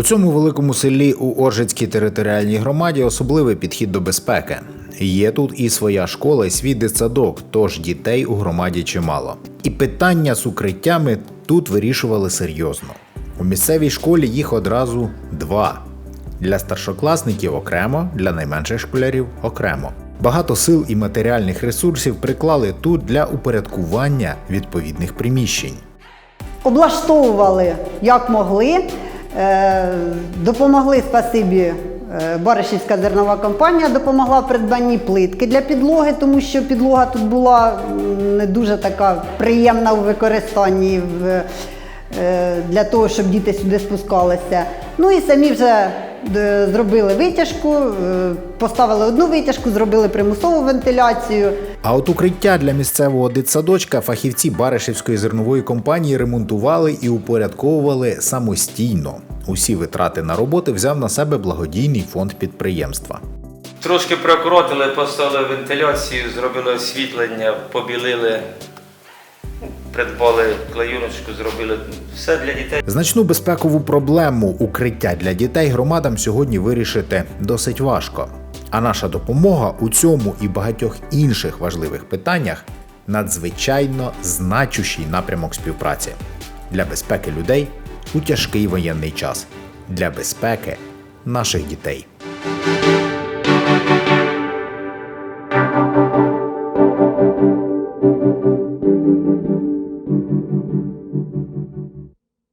У цьому великому селі у Оржицькій територіальній громаді особливий підхід до безпеки. Є тут і своя школа, і свій дитсадок, тож дітей у громаді чимало. І питання з укриттями тут вирішували серйозно. У місцевій школі їх одразу два. Для старшокласників окремо, для найменших школярів окремо. Багато сил і матеріальних ресурсів приклали тут для упорядкування відповідних приміщень. облаштовували як могли. Е, Допомогли спасибі. е, Баришівська зернова компанія допомогла в придбанні плитки для підлоги, тому що підлога тут була не дуже така приємна у використанні е, для того, щоб діти сюди спускалися. Ну і самі вже зробили витяжку, поставили одну витяжку, зробили примусову вентиляцію. А от укриття для місцевого дитсадочка фахівці Баришівської зернової компанії ремонтували і упорядковували самостійно. Усі витрати на роботи взяв на себе благодійний фонд підприємства. Трошки прокоротили, поставили вентиляцію, зробили освітлення, побілили, придбали клеюночку, зробили все для дітей. Значну безпекову проблему укриття для дітей громадам сьогодні вирішити досить важко. А наша допомога у цьому і багатьох інших важливих питаннях надзвичайно значущий напрямок співпраці для безпеки людей у тяжкий воєнний час, для безпеки наших дітей.